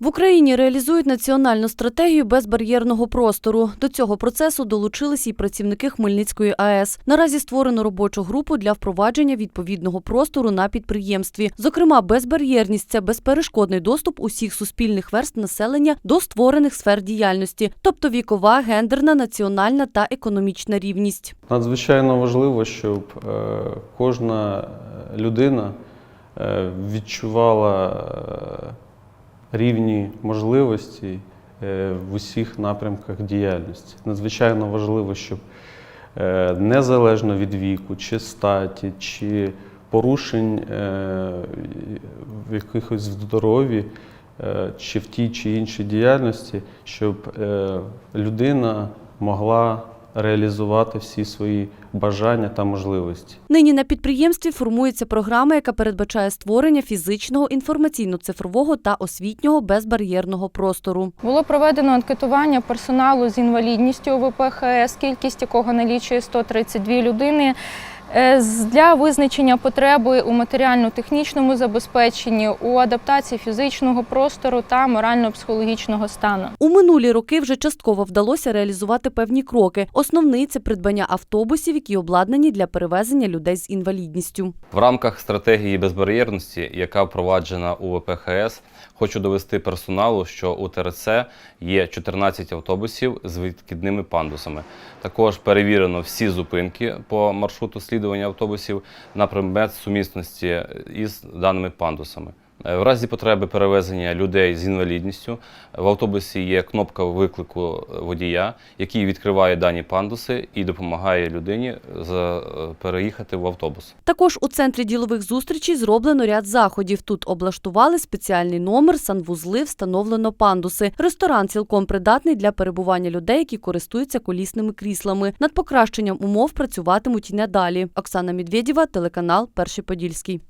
В Україні реалізують національну стратегію безбар'єрного простору. До цього процесу долучилися й працівники Хмельницької АЕС. Наразі створено робочу групу для впровадження відповідного простору на підприємстві. Зокрема, безбар'єрність це безперешкодний доступ усіх суспільних верст населення до створених сфер діяльності, тобто вікова, гендерна, національна та економічна рівність. Надзвичайно важливо, щоб е, кожна людина е, відчувала е, рівні можливості е, в усіх напрямках діяльності. Надзвичайно важливо, щоб е, незалежно від віку, чи статі, чи порушень е, в якихось здоров'ї, чи в тій чи іншій діяльності, щоб людина могла реалізувати всі свої бажання та можливості. Нині на підприємстві формується програма, яка передбачає створення фізичного, інформаційно-цифрового та освітнього безбар'єрного простору. Було проведено анкетування персоналу з інвалідністю ВПХС, кількість якого налічує 132 людини. Е, Для визначення потреби у матеріально-технічному забезпеченні, у адаптації фізичного простору та морально-психологічного стану. У минулі роки вже частково вдалося реалізувати певні кроки. Основний це придбання автобусів, які обладнані для перевезення людей з інвалідністю. В рамках стратегії безбар'єрності, яка впроваджена у ВПХС, хочу довести персоналу, що у ТРЦ є 14 автобусів з відкидними пандусами. Також перевірено всі зупинки по маршруту слідування автобусів на предмет сумісності із даними пандусами. Е, В разі потреби перевезення людей з інвалідністю в автобусі є кнопка виклику водія, який відкриває дані пандуси і допомагає людині е, переїхати в автобус. Також у центрі ділових зустрічей зроблено ряд заходів. Тут облаштували спеціальний номер, санвузли, встановлено пандуси. Ресторан цілком придатний для перебування людей, які користуються колісними кріслами. Над покращенням умов працюватимуть і надалі. Оксана Медведєва, телеканал Перший Подільський.